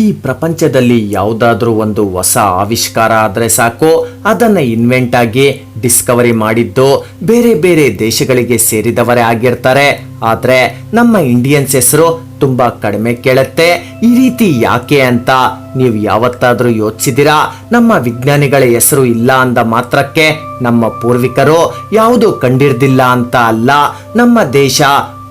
ಈ ಪ್ರಪಂಚದಲ್ಲಿ ಯಾವುದಾದ್ರೂ ಒಂದು ಹೊಸ ಆವಿಷ್ಕಾರ ಆದರೆ ಸಾಕು. ಅದನ್ನು ಇನ್ವೆಂಟ್ ಆಗಿ ಡಿಸ್ಕವರಿ ಮಾಡಿದ್ದು ಬೇರೆ ಬೇರೆ ದೇಶಗಳಿಗೆ ಸೇರಿದವರೇ ಆಗಿರ್ತಾರೆ. ಆದರೆ ನಮ್ಮ ಇಂಡಿಯನ್ಸ್ ಹೆಸರು ತುಂಬ ಕಡಿಮೆ ಕೇಳುತ್ತೆ. ಈ ರೀತಿ ಯಾಕೆ ಅಂತ ನೀವು ಯಾವತ್ತಾದರೂ ಯೋಚಿಸಿದಿರಾ? ನಮ್ಮ ವಿಜ್ಞಾನಿಗಳ ಹೆಸರು ಇಲ್ಲ ಅಂದ ಮಾತ್ರಕ್ಕೆ ನಮ್ಮ ಪೂರ್ವಿಕರು ಯಾವುದು ಕಂಡಿರ್ದಿಲ್ಲ ಅಂತ ಅಲ್ಲ. ನಮ್ಮ ದೇಶ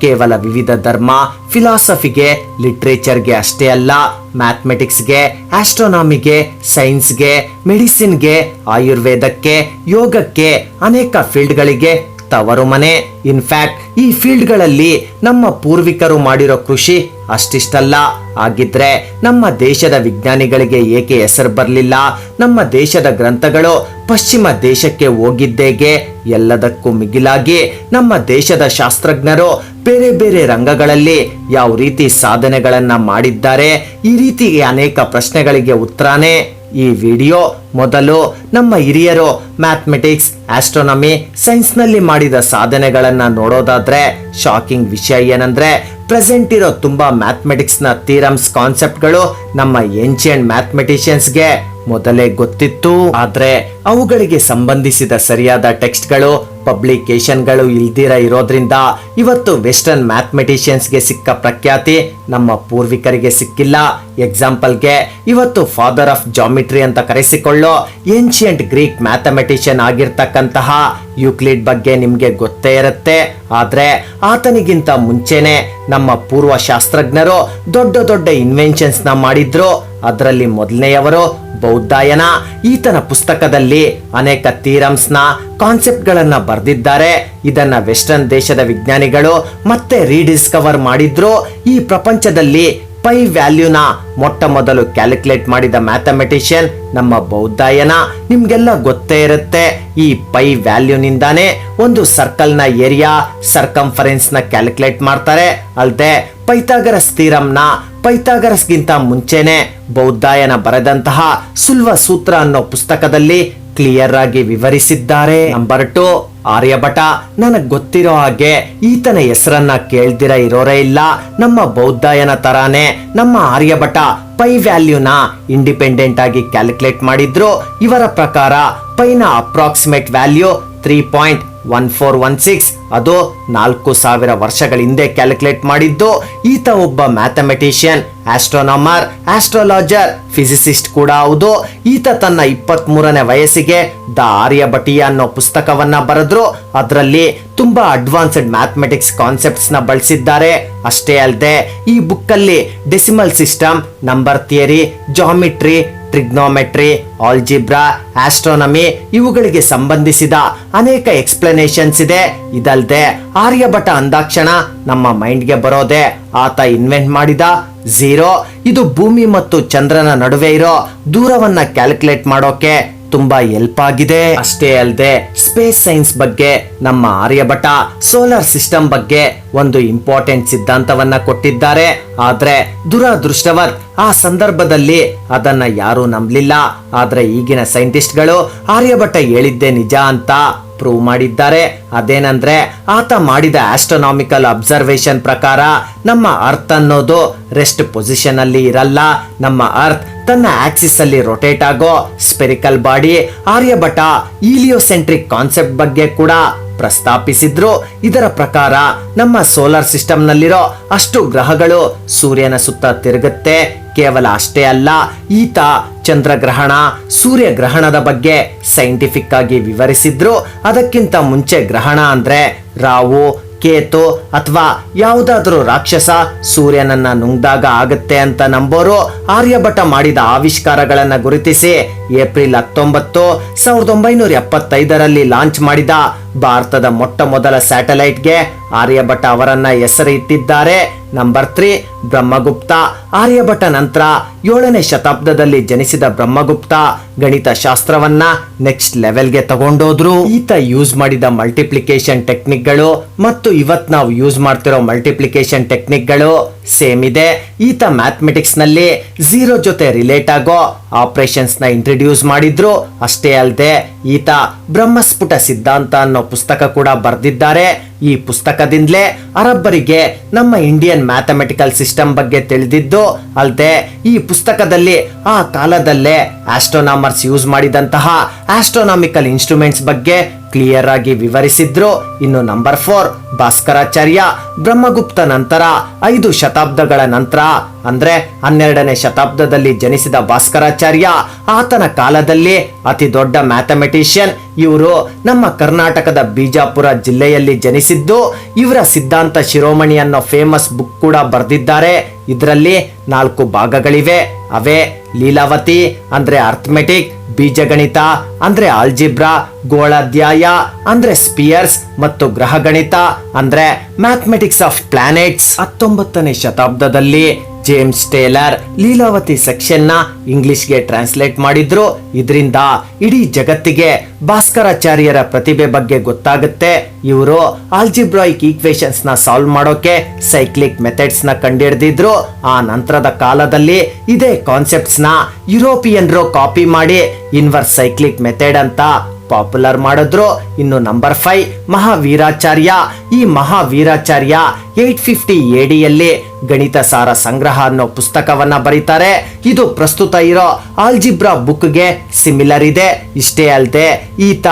ಕೇವಲ ವಿವಿಧ ಧರ್ಮ ಫಿಲಾಸಫಿಗೆ ಲಿಟ್ರೇಚರ್ಗೆ ಅಷ್ಟೇ ಅಲ್ಲ ಮ್ಯಾಥಮೆಟಿಕ್ಸ್ಗೆ ಆಸ್ಟ್ರೋನಾಮಿಗೆ ಸೈನ್ಸ್ಗೆ ಮೆಡಿಸಿನ್ಗೆ ಆಯುರ್ವೇದಕ್ಕೆ ಯೋಗಕ್ಕೆ ಅನೇಕ ಫೀಲ್ಡ್ಗಳಿಗೆ ತವರು ಮನೆ. ಇನ್ಫ್ಯಾಕ್ಟ್ ಈ ಫೀಲ್ಡ್ಗಳಲ್ಲಿ ನಮ್ಮ ಪೂರ್ವಿಕರು ಮಾಡಿರೋ ಕೃಷಿ ಅಷ್ಟಿಷ್ಟಲ್ಲ. ಆಗಿದ್ರೆ ನಮ್ಮ ದೇಶದ ವಿಜ್ಞಾನಿಗಳಿಗೆ ಏಕೆ ಹೆಸರು ಬರಲಿಲ್ಲ? ನಮ್ಮ ದೇಶದ ಗ್ರಂಥಗಳು ಪಶ್ಚಿಮ ದೇಶಕ್ಕೆ ಹೋಗಿದ್ದೇಗೆ ಎಲ್ಲದಕ್ಕೂ ಮಿಗಿಲಾಗಿ ನಮ್ಮ ದೇಶದ ಶಾಸ್ತ್ರಜ್ಞರು ಬೇರೆ ಬೇರೆ ರಂಗಗಳಲ್ಲಿ ಯಾವ ರೀತಿ ಸಾಧನೆಗಳನ್ನ ಮಾಡಿದ್ದಾರೆ, ಈ ರೀತಿ ಅನೇಕ ಪ್ರಶ್ನೆಗಳಿಗೆ ಉತ್ತರನೇ ಈ ವಿಡಿಯೋ. ಮೊದಲು ನಮ್ಮ ಹಿರಿಯರು ಮ್ಯಾಥಮೆಟಿಕ್ಸ್, ಆಸ್ಟ್ರೋನಮಿ, ಸೈನ್ಸ್ನಲ್ಲಿ ಮಾಡಿದ ಸಾಧನೆಗಳನ್ನ ನೋಡೋದಾದ್ರೆ ಶಾಕಿಂಗ್ ವಿಷಯ ಏನಂದ್ರೆ ಪ್ರೆಸೆಂಟ್ ಇರೋ ತುಂಬಾ ಮ್ಯಾಥಮೆಟಿಕ್ಸ್ನ ಥೀರಮ್ಸ್ ಕಾನ್ಸೆಪ್ಟ್ಗಳು ನಮ್ಮ ಏನ್ಷಿಯಂಟ್ ಮ್ಯಾಥಮೆಟಿಷಿಯನ್ಸ್ಗೆ ಮೊದಲೇ ಗೊತ್ತಿತ್ತು, ಆದ್ರೆ ಅವುಗಳಿಗೆ ಸಂಬಂಧಿಸಿದ ಸರಿಯಾದ ಟೆಕ್ಸ್ಟ್ಗಳು ಪಬ್ಲಿಕೇಶನ್ಗಳು ಇಲ್ದಿರ ಇರೋದ್ರಿಂದ ಇವತ್ತು ವೆಸ್ಟರ್ನ್ ಮ್ಯಾಥಮೆಟಿಷಿಯನ್ಸ್ಗೆ ಸಿಕ್ಕ ಪ್ರಖ್ಯಾತಿ ನಮ್ಮ ಪೂರ್ವಿಕರಿಗೆ ಸಿಕ್ಕಿಲ್ಲ. ಎಕ್ಸಾಂಪಲ್ಗೆ ಇವತ್ತು ಫಾದರ್ ಆಫ್ ಜಾಮಿಟ್ರಿ ಅಂತ ಕರೆಸಿಕೊಳ್ಳೋ ಏನ್ಷಿಯಂಟ್ ಗ್ರೀಕ್ ಮ್ಯಾಥಮೆಟಿಷಿಯನ್ ಆಗಿರ್ತಕ್ಕಂತಹ ಯೂಕ್ಲಿಡ್ ಬಗ್ಗೆ ನಿಮ್ಗೆ ಗೊತ್ತೇ ಇರುತ್ತೆ. ಆದ್ರೆ ಆತನಿಗಿಂತ ಮುಂಚೆನೆ ನಮ್ಮ ಪೂರ್ವ ಶಾಸ್ತ್ರಜ್ಞರು ದೊಡ್ಡ ದೊಡ್ಡ ಇನ್ವೆನ್ಷನ್ಸ್ನ ಮಾಡಿದ್ರು. ಅದರಲ್ಲಿ ಮೊದಲನೆಯವರು ಬೌದ್ಧಾಯನ. ಈತನ ಪುಸ್ತಕದಲ್ಲಿ ಅನೇಕ ಥೀರಮ್ಸ್ನ ಕಾನ್ಸೆಪ್ಟ್ ಗಳನ್ನ ಬರೆದಿದ್ದಾರೆ. ಇದನ್ನ ವೆಸ್ಟರ್ನ್ ದೇಶದ ವಿಜ್ಞಾನಿಗಳು ಮತ್ತೆ ರೀಡಿಸ್ಕವರ್ ಮಾಡಿದ್ರು. ಈ ಪ್ರಪಂಚದಲ್ಲಿ ಪೈ ವ್ಯಾಲ್ಯೂನ ಮೊಟ್ಟ ಮೊದಲು ಕ್ಯಾಲ್ಕುಲೇಟ್ ಮಾಡಿದ ಮ್ಯಾಥಮೆಟಿಷಿಯನ್ ನಮ್ಮ ಬೌದ್ಧಾಯನ. ನಿಮ್ಗೆಲ್ಲ ಗೊತ್ತೇ ಇರುತ್ತೆ, ಈ ಪೈ ವ್ಯಾಲ್ಯೂನಿಂದಾನೇ ಒಂದು ಸರ್ಕಲ್ನ ಏರಿಯಾ ಸರ್ಕಂಫರೆನ್ಸ್ನ ಕ್ಯಾಲ್ಕುಲೇಟ್ ಮಾಡ್ತಾರೆ. ಅಲ್ದೆ ಪೈಥಾಗರಸ್ ಸ್ಥಿರಂನ ಪೈಥಾಗರಸ್ಗಿಂತ ಮುಂಚೆನೆ ಬೌದ್ಧಾಯನ ಬರೆದಂತಹ ಸುಲ್ವ ಸೂತ್ರ ಅನ್ನೋ ಪುಸ್ತಕದಲ್ಲಿ ಕ್ಲಿಯರ್ ಆಗಿ ವಿವರಿಸಿದ್ದಾರೆ. ನಂಬರ್ ಟು ಆರ್ಯಭಟ ನನಗ್ ಗೊತ್ತಿರೋ ಹಾಗೆ ಈತನ ಹೆಸರನ್ನ ಕೇಳ್ದಿರ ಇರೋರೇ ಇಲ್ಲ. ನಮ್ಮ ಬೌದ್ಧಾಯನ ತರಾನೇ ನಮ್ಮ ಆರ್ಯಭಟ ಪೈ ವ್ಯಾಲ್ಯೂನ ಇಂಡಿಪೆಂಡೆಂಟ್ ಆಗಿ ಕ್ಯಾಲ್ಕುಲೇಟ್ ಮಾಡಿದ್ರು. ಇವರ ಪ್ರಕಾರ, ಪೈನ approximate value three point one four one six ಅದು ನಾಲ್ಕು ಸಾವಿರ ವರ್ಷಗಳ ಹಿಂದೆ ಕ್ಯಾಲ್ಕುಲೇಟ್ ಮಾಡಿದ್ದು. ಈತ ಒಬ್ಬ ಮ್ಯಾಥಮೆಟಿಷಿಯನ್, ಆಸ್ಟ್ರೋನಾಮರ್, ಆಸ್ಟ್ರಾಲಜರ್, ಫಿಸಿಸಿಸ್ಟ್ ಕೂಡ ಹೌದು. ಈತ ತನ್ನ ಇಪ್ಪತ್ತ್ ಮೂರನೇ ವಯಸ್ಸಿಗೆ ದ ಬಟಿಯ ಅನ್ನೋ ಪುಸ್ತಕವನ್ನ ಬರೆದ್ರು. ಅದರಲ್ಲಿ ತುಂಬಾ ಅಡ್ವಾನ್ಸ್ಡ್ ಮ್ಯಾಥಮೆಟಿಕ್ಸ್ ಕಾನ್ಸೆಪ್ಟ್ಸ್ನ ಬಳಸಿದ್ದಾರೆ. ಅಷ್ಟೇ ಅಲ್ಲದೆ ಈ ಬುಕ್ಕಲ್ಲಿ decimal system, number theory, geometry trigonometry, algebra, astronomy ಇವುಗಳಿಗೆ ಸಂಬಂಧಿಸಿದ ಅನೇಕ ಎಕ್ಸ್ಪ್ಲನೇಷನ್ಸ್ ಇದೆ. ಇದಲ್ಲದೆ ಆರ್ಯಭಟ ಅಂದಾಕ್ಷಣ ನಮ್ಮ ಮೈಂಡ್ಗೆ ಬರೋದೆ. ಆತ ಇನ್ವೆಂಟ್ ಮಾಡಿದ ಝೀರೋ. ಇದು ಭೂಮಿ ಮತ್ತು ಚಂದ್ರನ ನಡುವೆ ಇರೋ ದೂರವನ್ನ ಕ್ಯಾಲ್ಕುಲೇಟ್ ಮಾಡೋಕೆ ತುಂಬಾ ಹೆಲ್ಪ್ ಆಗಿದೆ. ಅಷ್ಟೇ ಅಲ್ಲದೆ ಸ್ಪೇಸ್ ಸೈನ್ಸ್ ಬಗ್ಗೆ, ನಮ್ಮ ಆರ್ಯಭಟ ಸೋಲಾರ್ ಸಿಸ್ಟಮ್ ಬಗ್ಗೆ ಒಂದು ಇಂಪಾರ್ಟೆಂಟ್ ಸಿದ್ಧಾಂತವನ್ನ ಕೊಟ್ಟಿದ್ದಾರೆ. ಆದ್ರೆ ದುರಾದೃಷ್ಟವತ್, ಆ ಸಂದರ್ಭದಲ್ಲಿ ಅದನ್ನ ಯಾರು ನಂಬಲಿಲ್ಲ. ಆದ್ರೆ ಈಗಿನ ಸೈಂಟಿಸ್ಟ್ಗಳು ಆರ್ಯಭಟ ಹೇಳಿದ್ದೆ ನಿಜ ಅಂತ ಪ್ರೂವ್ ಮಾಡಿದ್ದಾರೆ. ಅದೇನಂದ್ರೆ, ಆತ ಮಾಡಿದ ಆಸ್ಟ್ರೋನಾಮಿಕಲ್ ಅಬ್ಸರ್ವೇಷನ್ ಪ್ರಕಾರ ನಮ್ಮ ಅರ್ತ್ ಅನ್ನೋದು ರೆಸ್ಟ್ ಪೊಸಿಷನ್ ಅಲ್ಲಿ ಇರಲ್ಲ. ನಮ್ಮ ಅರ್ತ್ ತನ್ನ ಆಕ್ಸಿಸ್ ಅಲ್ಲಿ ರೊಟೇಟ್ ಆಗೋ spherical body Aryabhata heliocentric concept ಬಗ್ಗೆ ಕೂಡ ಪ್ರಸ್ತಾಪಿಸಿದ್ರು. ಇದರ ಪ್ರಕಾರ ನಮ್ಮ ಸೋಲಾರ್ ಸಿಸ್ಟಮ್ ನಲ್ಲಿರೋ ಅಷ್ಟು ಗ್ರಹಗಳು ಸೂರ್ಯನ ಸುತ್ತ ತಿರುಗುತ್ತೆ. ಕೇವಲ ಅಷ್ಟೇ ಅಲ್ಲ, ಈತ ಚಂದ್ರಗ್ರಹಣ, ಸೂರ್ಯ ಗ್ರಹಣದ ಬಗ್ಗೆ ಸೈಂಟಿಫಿಕ್ ಆಗಿ ವಿವರಿಸಿದ್ರು. ಅದಕ್ಕಿಂತ ಮುಂಚೆ ಗ್ರಹಣ ಅಂದ್ರೆ ರಾವು ಕೇತು ಅಥವಾ ಯಾವುದಾದ್ರೂ ರಾಕ್ಷಸ ಸೂರ್ಯನನ್ನ ನುಂಗ್ದಾಗ ಆಗುತ್ತೆ ಅಂತ ನಂಬೋರು ಆರ್ಯಭಟ ಮಾಡಿದ ಆವಿಷ್ಕಾರಗಳನ್ನ ಗುರುತಿಸಿ ಏಪ್ರಿಲ್ ಹತ್ತೊಂಬತ್ತು ಸಾವಿರದ ಒಂಬೈನೂರ ಎಪ್ಪತ್ತೈದರಲ್ಲಿ ಲಾಂಚ್ ಮಾಡಿದ ಭಾರತದ ಮೊಟ್ಟ ಮೊದಲ ಸ್ಯಾಟಲೈಟ್ಗೆ ಆರ್ಯಭಟ ಅವರನ್ನ ಹೆಸರು ಇಟ್ಟಿದ್ದಾರೆ ನಂಬರ್ ತ್ರೀ, ಬ್ರಹ್ಮಗುಪ್ತ. ಆರ್ಯಭಟ ನಂತರ ಏಳನೇ ಶತಾಬ್ದದಲ್ಲಿ ಜನಿಸಿದ ಬ್ರಹ್ಮಗುಪ್ತ ಗಣಿತ ಶಾಸ್ತ್ರವನ್ನ ನೆಕ್ಸ್ಟ್ ಲೆವೆಲ್ಗೆ ತಗೊಂಡೋದ್ರು. ಈತ ಯೂಸ್ ಮಾಡಿದ ಮಲ್ಟಿಪ್ಲಿಕೇಶನ್ ಟೆಕ್ನಿಕ್ಗಳು ಮತ್ತು ಇವತ್ ನಾವು ಯೂಸ್ ಮಾಡ್ತಿರೋ ಮಲ್ಟಿಪ್ಲಿಕೇಶನ್ ಟೆಕ್ನಿಕ್ಗಳು ಸೇಮ್ ಇದೆ. ಈತ ಮ್ಯಾಥಮೆಟಿಕ್ಸ್ನಲ್ಲಿ ಝೀರೋ ಜೊತೆ ರಿಲೇಟ್ ಆಗೋ ಆಪರೇಷನ್ಸ್ನ ಇಂಟ್ರಡ್ಯೂಸ್ ಮಾಡಿದ್ರು. ಅಷ್ಟೇ ಅಲ್ಲದೆ ಈತ ಬ್ರಹ್ಮಸ್ಫುಟ ಸಿದ್ಧಾಂತ ಅನ್ನೋ ಪುಸ್ತಕ ಕೂಡ ಬರೆದಿದ್ದಾರೆ. ಈ ಪುಸ್ತಕದಿಂದಲೇ ಅರಬ್ಬರಿಗೆ ನಮ್ಮ ಇಂಡಿಯನ್ ಮ್ಯಾಥಮೆಟಿಕಲ್ ಸಿಸ್ಟಮ್ ಬಗ್ಗೆ ತಿಳಿದಿದ್ದು. ಅಲ್ಲದೆ ಈ ಪುಸ್ತಕದಲ್ಲಿ ಆ ಕಾಲದಲ್ಲೇ ಆಸ್ಟ್ರೋನಾಮರ್ಸ್ ಯೂಸ್ ಮಾಡಿದಂತಹ ಆಸ್ಟ್ರೋನಾಮಿಕಲ್ ಇನ್ಸ್ಟ್ರೂಮೆಂಟ್ಸ್ ಬಗ್ಗೆ ಕ್ಲಿಯರ್ ಆಗಿ ವಿವರಿಸಿದ್ರು. ಇನ್ನು ನಂಬರ್ ಫೋರ್ ಭಾಸ್ಕರಾಚಾರ್ಯ ಬ್ರಹ್ಮಗುಪ್ತ ನಂತರ ಐದು ಶತಾಬ್ದಗಳ ನಂತರ, ಅಂದ್ರೆ ಹನ್ನೆರಡನೇ ಶತಾಬ್ದದಲ್ಲಿ ಜನಿಸಿದ ಭಾಸ್ಕರಾಚಾರ್ಯ, ಆತನ ಕಾಲದಲ್ಲಿ ಅತಿ ದೊಡ್ಡ ಮ್ಯಾಥಮೆಟಿಷಿಯನ್ ಇವರು ನಮ್ಮ ಕರ್ನಾಟಕದ ಬಿಜಾಪುರ ಜಿಲ್ಲೆಯಲ್ಲಿ ಜನಿಸಿದ್ದು. ಇವರ ಸಿದ್ಧಾಂತ ಶಿರೋಮಣಿ ಅನ್ನೋ ಫೇಮಸ್ ಬುಕ್ ಕೂಡ ಬರೆದಿದ್ದಾರೆ. ಇದರಲ್ಲಿ ನಾಲ್ಕು ಭಾಗಗಳಿವೆ. ಅವೇ ಲೀಲಾವತಿ, ಅಂದ್ರೆ ಅರ್ಥಮೆಟಿಕ್ ಬೀಜಗಣಿತ, ಅಂದ್ರೆ ಆಲ್ಜಿಬ್ರಾ ಗೋಳಾಧ್ಯಾಯ, ಅಂದ್ರೆ ಸ್ಪಿಯರ್ಸ್ ಮತ್ತು ಗ್ರಹಗಣಿತ, ಅಂದ್ರೆ ಮ್ಯಾಥಮೆಟಿಕ್ಸ್ ಆಫ್ ಪ್ಲಾನೆಟ್ಸ್ ಹತ್ತೊಂಬತ್ತನೇ ಶತಾಬ್ದದಲ್ಲಿ ಜೇಮ್ಸ್ ಟೇಲರ್ ಲೀಲಾವತಿ ಸೆಕ್ಷನ್ನ ಇಂಗ್ಲಿಷ್ಗೆ ಟ್ರಾನ್ಸ್ಲೇಟ್ ಮಾಡಿದ್ರು. ಇದರಿಂದ ಇಡೀ ಜಗತ್ತಿಗೆ ಭಾಸ್ಕರಾಚಾರ್ಯರ ಪ್ರತಿಭೆ ಬಗ್ಗೆ ಗೊತ್ತಾಗುತ್ತೆ. ಇವರು ಆಲ್ಜಿಬ್ರಾಯಿಕ್ ಈಕ್ವೇಶನ್ಸ್ನ ಸಾಲ್ವ್ ಮಾಡೋಕೆ ಸೈಕ್ಲಿಕ್ ಮೆಥಡ್ಸ್ನ ಕಂಡುಹಿಡಿದಿದ್ರು. ಆ ನಂತರದ ಕಾಲದಲ್ಲಿ ಇದೇ ಕಾನ್ಸೆಪ್ಟ್ಸ್ನ ಯುರೋಪಿಯನ್ರು ಕಾಪಿ ಮಾಡಿ ಇನ್ವರ್ಸ್ ಸೈಕ್ಲಿಕ್ ಮೆಥಡ್ ಅಂತ ಪಾಪ್ಯುಲರ್ ಮಾಡಿದ್ರು. ಇನ್ನು ನಂಬರ್ ಫೈವ್, ಮಹಾವೀರಾಚಾರ್ಯ. ಈ ಮಹಾವೀರಾಚಾರ್ಯ ಏಟ್ ಫಿಫ್ಟಿ ಎಡಿಯಲ್ಲಿ ಗಣಿತ ಸಾರ ಸಂಗ್ರಹ ಅನ್ನೋ ಪುಸ್ತಕವನ್ನ ಬರೀತಾರೆ. ಇದು ಪ್ರಸ್ತುತ ಇರೋ ಆಲ್ಜಿಬ್ರಾ ಬುಕ್ಗೆ ಸಿಮಿಲರ್ ಇದೆ. ಇಷ್ಟೇ ಅಲ್ಲದೆ ಈತ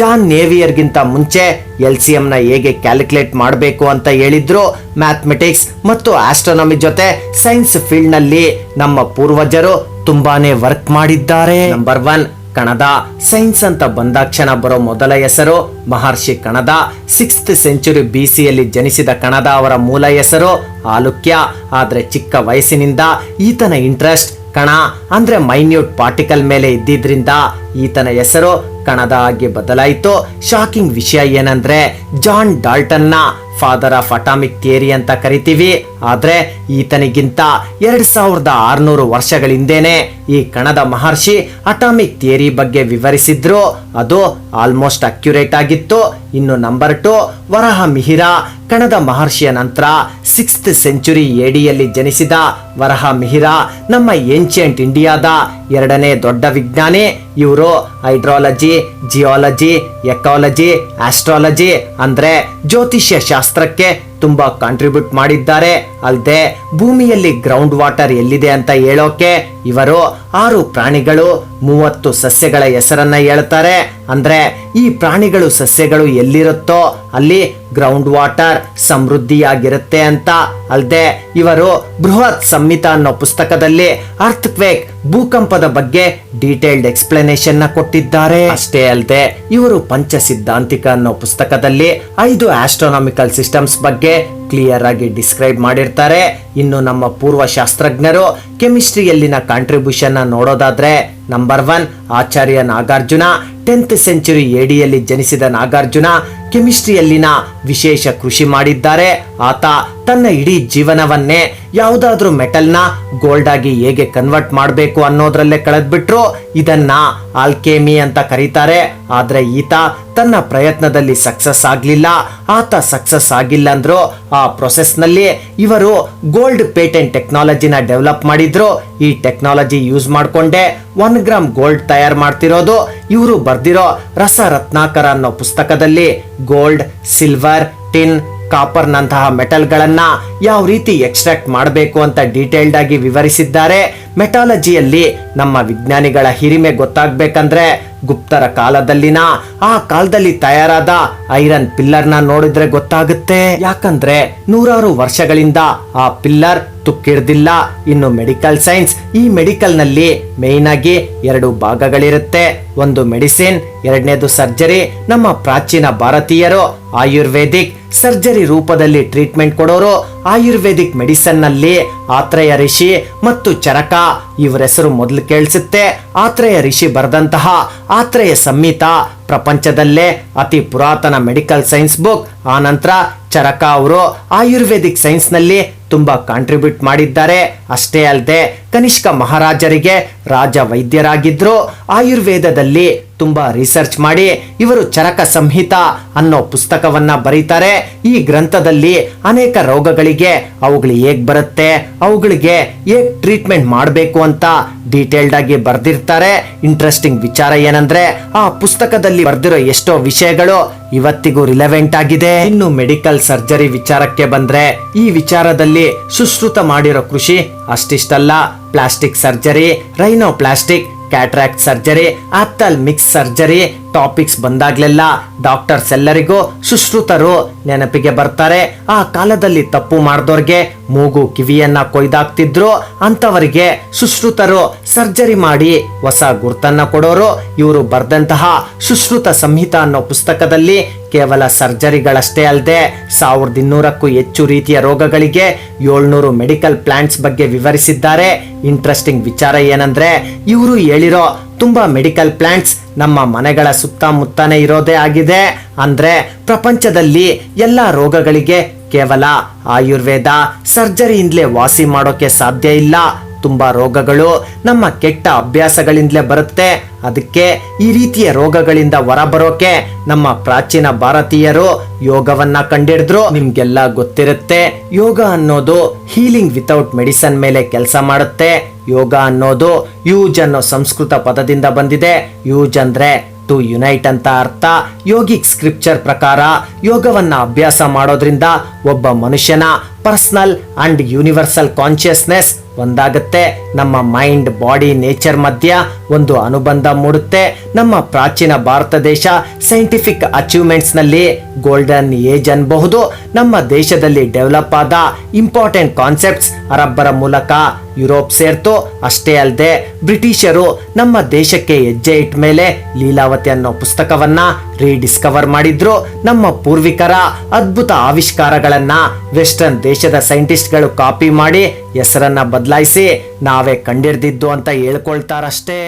ಜಾನ್ ನೇವಿಯರ್ಗಿಂತ ಮುಂಚೆ ಎಲ್ ಸಿ ಎಂನ ಹೇಗೆ ಕ್ಯಾಲ್ಕುಲೇಟ್ ಮಾಡಬೇಕು ಅಂತ ಹೇಳಿದ್ರು. ಮ್ಯಾಥಮೆಟಿಕ್ಸ್ ಮತ್ತು ಆಸ್ಟ್ರಾನಮಿ ಜೊತೆ ಸೈನ್ಸ್ ಫೀಲ್ಡ್ನಲ್ಲಿ ನಮ್ಮ ಪೂರ್ವಜರು ತುಂಬಾನೇ ವರ್ಕ್ ಮಾಡಿದ್ದಾರೆ. ನಂಬರ್ ಒನ್ ಕಣದ. ಸೈನ್ಸ್ ಅಂತ ಬಂದಾಕ್ಷಣ ಬರೋ ಮೊದಲ ಹೆಸರು ಮಹರ್ಷಿ ಕಣದ. ಸಿಕ್ಸ್ತ್ ಸೆಂಚುರಿ ಬಿ ಸಿಯಲ್ಲಿ ಜನಿಸಿದ ಕಣದ ಅವರ ಮೂಲ ಹೆಸರು ಆಲುಕ್ಯ. ಆದರೆ ಚಿಕ್ಕ ವಯಸ್ಸಿನಿಂದ ಈತನ ಇಂಟ್ರೆಸ್ಟ್ ಕಣ. ಅಂದ್ರೆ ಮೈನ್ಯೂಟ್ ಪಾರ್ಟಿಕಲ್ ಮೇಲೆ ಇದ್ದಿದ್ರಿಂದ ಈತನ ಹೆಸರು ಕಣದ ಆಗಿ ಬದಲಾಯಿತು. ಶಾಕಿಂಗ್ ವಿಷಯ ಏನಂದ್ರೆ ಜಾನ್ ಡಾಲ್ಟನ್ನ ಫಾದರ್ ಆಫ್ ಅಟಾಮಿಕ್ ಥಿಯರಿ ಅಂತ ಕರಿತೀವಿ. ಆದ್ರೆ ಈತನಿಗಿಂತ ಎರಡ್ ಸಾವಿರದ ಆರುನೂರು ವರ್ಷಗಳ ಹಿಂದೆನೆ ಈ ಕಣದ ಮಹರ್ಷಿ ಅಟಾಮಿಕ್ ಥಿಯರಿ ಬಗ್ಗೆ ವಿವರಿಸಿದ್ರು. ಅದು ಆಲ್ಮೋಸ್ಟ್ ಅಕ್ಯುರೇಟ್ ಆಗಿತ್ತು. ಇನ್ನು ನಂಬರ್ ಟು ವರಹ ಮಿಹಿರ ಕಣದ ಮಹರ್ಷಿಯ ನಂತರ ಸಿಕ್ಸ್ತ್ ಸೆಂಚುರಿ ಏಡಿಯಲ್ಲಿ ಜನಿಸಿದ ವರಹ ಮಿಹಿರಾ, ನಮ್ಮ ಏನ್ಷಿಯಂಟ್ ಇಂಡಿಯಾದ ಎರಡನೇ ದೊಡ್ಡ ವಿಜ್ಞಾನಿ, ಇವರು ಹೈಡ್ರಾಲಜಿ, ಜಿಯಾಲಜಿ, ಎಕಾಲಜಿ, ಆಸ್ಟ್ರಾಲಜಿ, ಅಂದ್ರೆ ಜ್ಯೋತಿಷ್ಯ ಶಾಸ್ತ್ರಕ್ಕೆ ತುಂಬಾ ಕಾಂಟ್ರಿಬ್ಯೂಟ್ ಮಾಡಿದ್ದಾರೆ. ಅಲ್ಲದೆ ಭೂಮಿಯಲ್ಲಿ ಗ್ರೌಂಡ್ ವಾಟರ್ ಎಲ್ಲಿದೆ ಅಂತ ಹೇಳೋಕೆ ಇವರು ಆರು ಪ್ರಾಣಿಗಳು, ಮೂವತ್ತು ಸಸ್ಯಗಳ ಹೆಸರನ್ನ ಹೇಳ್ತಾರೆ. ಅಂದ್ರೆ, ಈ ಪ್ರಾಣಿಗಳು ಸಸ್ಯಗಳು ಎಲ್ಲಿರುತ್ತೋ ಅಲ್ಲಿ ಗ್ರೌಂಡ್ ವಾಟರ್ ಸಮೃದ್ಧಿಯಾಗಿರುತ್ತೆ ಅಂತ. ಅಲ್ಲದೆ ಇವರು ಬೃಹತ್ ಸಂಹಿತ ಅನ್ನೋ ಪುಸ್ತಕದಲ್ಲಿ ಅರ್ತ್ ಕ್ವೇಕ್ ಭೂಕಂಪದ ಬಗ್ಗೆ ಡೀಟೇಲ್ಡ್ ಎಕ್ಸ್ಪ್ಲನೇಷನ್ನ ಕೊಟ್ಟಿದ್ದಾರೆ. ಅಷ್ಟೇ ಅಲ್ಲದೆ ಇವರು ಪಂಚ ಸಿದ್ಧಾಂತಿಕ ಅನ್ನೋ ಪುಸ್ತಕದಲ್ಲಿ ಐದು ಆಸ್ಟ್ರೋನಾಮಿಕಲ್ ಸಿಸ್ಟಮ್ಸ್ ಬಗ್ಗೆ ಕ್ಲಿಯರ್ ಆಗಿ ಡಿಸ್ಕ್ರೈಬ್ ಮಾಡಿರ್ತಾರೆ. ಇನ್ನು ನಮ್ಮ ಪೂರ್ವ ಶಾಸ್ತ್ರಜ್ಞರು ಕೆಮಿಸ್ಟ್ರಿಯಲ್ಲಿನ ಕಾಂಟ್ರಿಬ್ಯೂಷನ್ ನೋಡೋದಾದ್ರೆ number one Acharya Nagarjuna tenth century ಎಡಿಯಲ್ಲಿ ಜನಿಸಿದ ನಾಗಾರ್ಜುನ ಕೆಮಿಸ್ಟ್ರಿಯಲ್ಲಿನ ವಿಶೇಷ ಕೃಷಿ ಮಾಡಿದ್ದಾರೆ. ಆತ ತನ್ನ ಇಡೀ ಜೀವನವನ್ನೇ ಯಾವುದಾದ್ರೂ ಮೆಟಲ್ನ ಗೋಲ್ಡ್ ಆಗಿ ಹೇಗೆ ಕನ್ವರ್ಟ್ ಮಾಡಬೇಕು ಅನ್ನೋದ್ರಲ್ಲೇ ಕಳೆದ್ಬಿಟ್ರು. ಇದನ್ನ ಆಲ್ಕೆಮಿ ಅಂತ ಕರೀತಾರೆ. ಆದ್ರೆ ಈತ ತನ್ನ ಪ್ರಯತ್ನದಲ್ಲಿ ಸಕ್ಸಸ್ ಆಗ್ಲಿಲ್ಲ. ಆತ ಸಕ್ಸಸ್ ಆಗಿಲ್ಲ ಅಂದ್ರು ಆ ಪ್ರೊಸೆಸ್ನಲ್ಲಿ ಇವರು ಗೋಲ್ಡ್ ಪೇಟೆಂಟ್ ಟೆಕ್ನಾಲಜಿನ ಡೆವಲಪ್ ಮಾಡಿದ್ರು. ಈ ಟೆಕ್ನಾಲಜಿ ಯೂಸ್ ಮಾಡಿಕೊಂಡೆ ಒನ್ ಗ್ರಾಮ್ ಗೋಲ್ಡ್ ತಯಾರು ಮಾಡ್ತಿರೋದು. ಇವರು ಬರ್ದಿರೋ ರಸ ರತ್ನಾಕರ ಅನ್ನೋ ಪುಸ್ತಕದಲ್ಲಿ ಗೋಲ್ಡ್, ಸಿಲ್ವರ್, ಟಿನ್ ಕಾಪರ್ ನಂತಹ ಮೆಟಲ್ಗಳನ್ನ ಯಾವ ರೀತಿ ಎಕ್ಸ್ಟ್ರಾಕ್ಟ್ ಮಾಡಬೇಕು ಅಂತ ಡೀಟೇಲ್ಡ್ ಆಗಿ ವಿವರಿಸಿದ್ದಾರೆ. ಮೆಟಾಲಜಿಯಲ್ಲಿ ನಮ್ಮ ವಿಜ್ಞಾನಿಗಳ ಹಿರಿಮೆ ಗೊತ್ತಾಗ್ಬೇಕಂದ್ರೆ ಗುಪ್ತರ ಕಾಲದಲ್ಲಿನ, ಆ ಕಾಲದಲ್ಲಿ ತಯಾರಾದ ಐರನ್ ಪಿಲ್ಲರ್ನ ನೋಡಿದ್ರೆ ಗೊತ್ತಾಗುತ್ತೆ. ಯಾಕಂದ್ರೆ ನೂರಾರು ವರ್ಷಗಳಿಂದ ಆ ಪಿಲ್ಲರ್ ತುಕ್ಕಿಡ್ದಿಲ್ಲ. ಇನ್ನು ಮೆಡಿಕಲ್ ಸೈನ್ಸ್ ಈ ಮೆಡಿಕಲ್ನಲ್ಲಿ ಮೇನ್ ಆಗಿ ಎರಡು ಭಾಗಗಳಿರುತ್ತೆ. ಒಂದು ಮೆಡಿಸಿನ್, ಎರಡನೇದು ಸರ್ಜರಿ. ನಮ್ಮ ಪ್ರಾಚೀನ ಭಾರತೀಯರು ಆಯುರ್ವೇದಿಕ್ ಸರ್ಜರಿ ರೂಪದಲ್ಲಿ ಟ್ರೀಟ್ಮೆಂಟ್ ಕೊಡೋರು ಆಯುರ್ವೇದಿಕ್ ಮೆಡಿಸನ್ನಲ್ಲಿ ಆತ್ರೇಯ ಋಷಿ ಮತ್ತು ಚರಕ ಇವರ ಹೆಸರು ಮೊದಲು ಕೇಳಿಸುತ್ತೆ. ಆತ್ರೇಯ ಋಷಿ ಬರೆದಂತಹ ಆತ್ರೇಯ ಸಂಹಿತ, ಪ್ರಪಂಚದಲ್ಲೇ ಅತಿ ಪುರಾತನ ಮೆಡಿಕಲ್ ಸೈನ್ಸ್ ಬುಕ್. ಆ ನಂತರ ಚರಕ ಅವರು ಆಯುರ್ವೇದಿಕ್ ಸೈನ್ಸ್ನಲ್ಲಿ ತುಂಬಾ ಕಾಂಟ್ರಿಬ್ಯೂಟ್ ಮಾಡಿದ್ದಾರೆ. ಅಷ್ಟೇ ಅಲ್ಲದೆ ಕನಿಷ್ಕ ಮಹಾರಾಜರಿಗೆ ರಾಜ ವೈದ್ಯರಾಗಿದ್ದರು ಆಯುರ್ವೇದದಲ್ಲಿ ತುಂಬಾ ರಿಸರ್ಚ್ ಮಾಡಿ ಇವರು ಚರಕ ಸಂಹಿತ ಅನ್ನೋ ಪುಸ್ತಕವನ್ನ ಬರೀತಾರೆ. ಈ ಗ್ರಂಥದಲ್ಲಿ ಅನೇಕ ರೋಗಗಳಿಗೆ ಅವುಗಳು ಹೇಗ್ ಬರುತ್ತೆ, ಅವುಗಳಿಗೆ ಹೇಗ್ ಟ್ರೀಟ್ಮೆಂಟ್ ಮಾಡಬೇಕು ಅಂತ ಡೀಟೇಲ್ಡ್ ಆಗಿ ಬರ್ದಿರ್ತಾರೆ. ಇಂಟ್ರೆಸ್ಟಿಂಗ್ ವಿಚಾರ ಏನಂದ್ರೆ ಆ ಪುಸ್ತಕದಲ್ಲಿ ಬರ್ದಿರೋ ಎಷ್ಟೋ ವಿಷಯಗಳು ಇವತ್ತಿಗೂ ರಿಲೆವೆಂಟ್ ಆಗಿದೆ. ಇನ್ನು ಮೆಡಿಕಲ್ ಸರ್ಜರಿ ವಿಚಾರಕ್ಕೆ ಬಂದ್ರೆ ಈ ವಿಚಾರದಲ್ಲಿ ಸುಶ್ರುತ ಮಾಡಿರೋ ಕೃಷಿ ಅಷ್ಟಿಷ್ಟಲ್ಲ. Plastic surgery rhino plastic cataract surgery ophthalmic surgery topics ಬಂದಾಗ್ಲೆಲ್ಲ doctors ಎಲ್ಲರಿಗೂ ಸುಶ್ರುತರು ನೆನಪಿಗೆ ಬರ್ತಾರೆ. ಆ ಕಾಲದಲ್ಲಿ ತಪ್ಪು ಮಾಡಿದವ್ರಿಗೆ ಮೂಗು ಕಿವಿಯನ್ನ ಕೊಯ್ದಾಕ್ತಿದ್ರು. ಅಂತವರಿಗೆ ಸುಶ್ರುತರು ಸರ್ಜರಿ ಮಾಡಿ ಹೊಸ ಗುರ್ತನ್ನ ಕೊಡೋರು. ಇವರು ಬರೆದಂತಹ ಸುಶ್ರುತ ಸಂಹಿತ ಅನ್ನೋ ಪುಸ್ತಕದಲ್ಲಿ ಕೇವಲ ಸರ್ಜರಿಗಳಷ್ಟೇ ಅಲ್ಲದೆ ಸಾವಿರದ ಇನ್ನೂರಕ್ಕೂ ಹೆಚ್ಚು ರೀತಿಯ ರೋಗಗಳಿಗೆ ಏಳ್ನೂರು ಮೆಡಿಕಲ್ ಪ್ಲಾಂಟ್ಸ್ ಬಗ್ಗೆ ವಿವರಿಸಿದ್ದಾರೆ. ಇಂಟ್ರೆಸ್ಟಿಂಗ್ ವಿಚಾರ ಏನಂದ್ರೆ ಇವರು ಹೇಳಿರೋ ತುಂಬಾ ಮೆಡಿಕಲ್ ಪ್ಲಾಂಟ್ಸ್ ನಮ್ಮ ಮನೆಗಳ ಸುತ್ತಮುತ್ತನೇ ಇರೋದೇ ಆಗಿದೆ. ಅಂದ್ರೆ ಪ್ರಪಂಚದಲ್ಲಿ ಎಲ್ಲ ರೋಗಗಳಿಗೆ ಕೇವಲ ಆಯುರ್ವೇದ ಸರ್ಜರಿಯಿಂದಲೇ ವಾಸಿ ಮಾಡೋಕೆ ಸಾಧ್ಯ ಇಲ್ಲ. ತುಂಬಾ ರೋಗಗಳು ನಮ್ಮ ಕೆಟ್ಟ ಅಭ್ಯಾಸಗಳಿಂದಲೇ ಬರುತ್ತೆ. ಅದಕ್ಕೆ ಈ ರೀತಿಯ ರೋಗಗಳಿಂದ ಹೊರಬರೋಕೆ ನಮ್ಮ ಪ್ರಾಚೀನ ಭಾರತೀಯರು ಯೋಗವನ್ನ ಕಂಡಿಡಿದ್ರು. ನಿಮ್ಗೆಲ್ಲ ಗೊತ್ತಿರುತ್ತೆ, ಯೋಗ ಅನ್ನೋದು ಹೀಲಿಂಗ್ ವಿತೌಟ್ ಮೆಡಿಸನ್ ಮೇಲೆ ಕೆಲಸ ಮಾಡುತ್ತೆ. ಯೋಗ ಅನ್ನೋದು ಯೂಜ್ ಅನ್ನೋ ಸಂಸ್ಕೃತ ಪದದಿಂದ ಬಂದಿದೆ. ಯೂಜ್ ಅಂದ್ರೆ ಟು ಯುನೈಟ್ ಅಂತ ಅರ್ಥ. ಯೋಗಿಕ್ ಸ್ಕ್ರಿಪ್ಚರ್ ಪ್ರಕಾರ ಯೋಗವನ್ನ ಅಭ್ಯಾಸ ಮಾಡೋದ್ರಿಂದ ಒಬ್ಬ ಮನುಷ್ಯನ ಪರ್ಸನಲ್ ಅಂಡ್ ಯೂನಿವರ್ಸಲ್ ಕಾನ್ಶಿಯಸ್ನೆಸ್ ಒಂದಾಗುತ್ತೆ. ನಮ್ಮ ಮೈಂಡ್, ಬಾಡಿ, ನೇಚರ್ ಮಧ್ಯ ಒಂದು ಅನುಬಂಧ ಮೂಡುತ್ತೆ. ನಮ್ಮ ಪ್ರಾಚೀನ ಭಾರತ ದೇಶ ಸೈಂಟಿಫಿಕ್ ಅಚೀವ್ಮೆಂಟ್ಸ್ನಲ್ಲಿ ಗೋಲ್ಡನ್ ಏಜ್ ಅನ್ಬಹುದು. ನಮ್ಮ ದೇಶದಲ್ಲಿ ಡೆವಲಪ್ ಆದ ಇಂಪಾರ್ಟೆಂಟ್ ಕಾನ್ಸೆಪ್ಟ್ಸ್ ಅರಬ್ಬರ ಮೂಲಕ ಯುರೋಪ್ ಸೇರ್ತು. ಅಷ್ಟೇ ಅಲ್ಲದೆ ಬ್ರಿಟಿಷರು ನಮ್ಮ ದೇಶಕ್ಕೆ ಹೆಜ್ಜೆ ಇಟ್ಟ ಮೇಲೆ ಲೀಲಾವತಿ ಅನ್ನೋ ಪುಸ್ತಕವನ್ನ ರೀಡಿಸ್ಕವರ್ ಮಾಡಿದ್ರು. ನಮ್ಮ ಪೂರ್ವಿಕರ ಅದ್ಭುತ ಆವಿಷ್ಕಾರಗಳನ್ನ ವೆಸ್ಟರ್ನ್ ದೇಶದ ಸೈಂಟಿಸ್ಟ್ಗಳು ಕಾಪಿ ಮಾಡಿ ಹೆಸರನ್ನ ಬದಲಾಯಿಸಿ ನಾವೇ ಕಂಡಿಡ್ದಿದ್ದು ಅಂತ ಹೇಳ್ಕೊಳ್ತಾರಷ್ಟೇ.